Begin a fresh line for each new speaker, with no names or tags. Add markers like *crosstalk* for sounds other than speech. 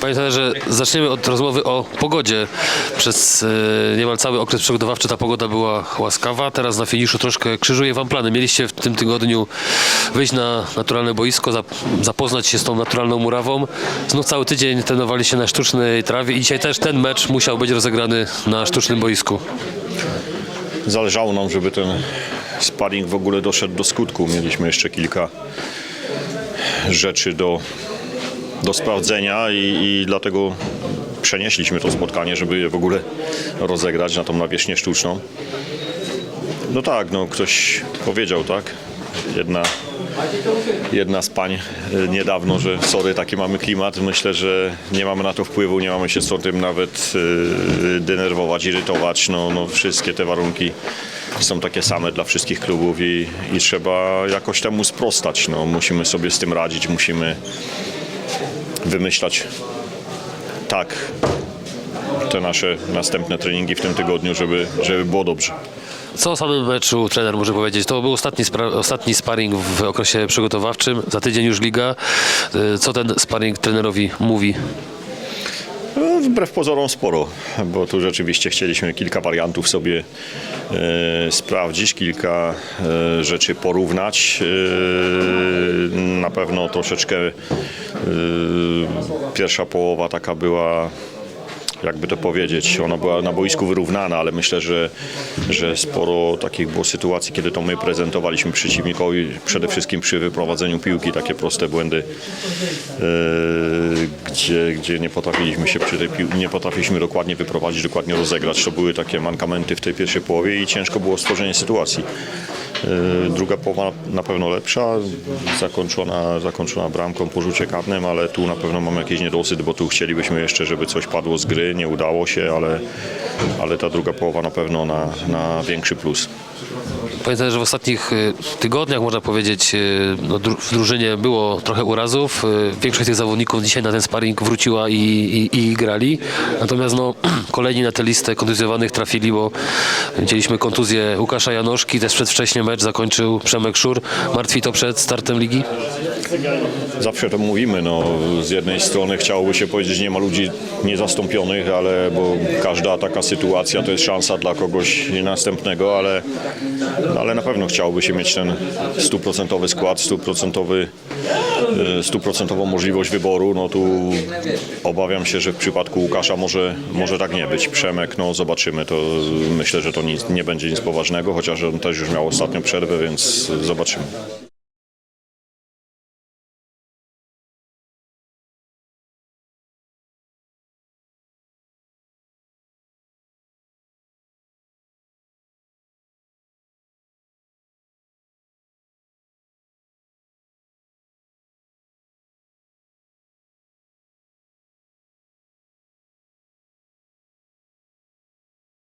Panie trenerze, zaczniemy od rozmowy o pogodzie. Przez e, niemal cały okres przygotowawczy ta pogoda była łaskawa, teraz na finiszu troszkę krzyżuje Wam plany. Mieliście w tym tygodniu wyjść na naturalne boisko, zap- zapoznać się z tą naturalną murawą. Znów cały tydzień trenowaliście na sztucznej trawie i dzisiaj też ten mecz musiał być rozegrany na sztucznym boisku.
Zależało nam, żeby ten sparring w ogóle doszedł do skutku. Mieliśmy jeszcze kilka rzeczy do, do sprawdzenia i, i dlatego przenieśliśmy to spotkanie, żeby je w ogóle rozegrać na tą nawierzchnię sztuczną. No tak, no ktoś powiedział, tak? Jedna, jedna z pań y, niedawno, że sorry, taki mamy klimat. Myślę, że nie mamy na to wpływu, nie mamy się z tym nawet y, denerwować, irytować. No, no wszystkie te warunki są takie same dla wszystkich klubów i, i trzeba jakoś temu sprostać. No, musimy sobie z tym radzić, musimy wymyślać tak te nasze następne treningi w tym tygodniu, żeby, żeby było dobrze.
Co o samym meczu trener może powiedzieć? To był ostatni, ostatni sparring w okresie przygotowawczym, za tydzień już liga. E, Co ten sparring trenerowi mówi?
Wbrew pozorom sporo, bo tu rzeczywiście chcieliśmy kilka wariantów sobie e, sprawdzić, kilka e, rzeczy porównać. E, na pewno troszeczkę e, pierwsza połowa taka była jakby to powiedzieć, ona była na boisku wyrównana, ale myślę, że, że sporo takich było sytuacji, kiedy to my prezentowaliśmy przeciwnikowi, przede wszystkim przy wyprowadzeniu piłki, takie proste błędy, e, gdzie, gdzie nie potrafiliśmy się przy tej nie potrafiliśmy dokładnie wyprowadzić, dokładnie rozegrać. To były takie mankamenty w tej pierwszej połowie i ciężko było stworzenie sytuacji. E, Druga połowa na pewno lepsza, zakończona, zakończona bramką po rzucie karnym, ale tu na pewno mamy jakiś niedosyt, bo tu chcielibyśmy jeszcze, żeby coś padło z gry, nie udało się, ale, ale ta druga połowa na pewno na, na większy plus.
Pamiętam, że w ostatnich y, tygodniach, można powiedzieć, y, no, w drużynie było trochę urazów. Y, Większość tych zawodników dzisiaj na ten sparring wróciła i, i, i grali. Natomiast no, *clears throat* kolejni na tę listę kontuzjowanych trafili, bo widzieliśmy kontuzję Łukasza Janoszki, też przedwcześnie mecz zakończył Przemek Szur. Martwi to przed startem ligi?
Zawsze to mówimy, no, z jednej strony chciałoby się powiedzieć, że nie ma ludzi niezastąpionych, ale bo każda taka sytuacja to jest szansa dla kogoś następnego, ale, ale na pewno chciałoby się mieć ten stuprocentowy skład, stuprocentowy, e, stuprocentową możliwość wyboru. No tu obawiam się, że w przypadku Łukasza może, może tak nie być. Przemek, no zobaczymy, to myślę, że to nic, nie będzie nic poważnego, chociaż on też już miał ostatnią przerwę, więc zobaczymy.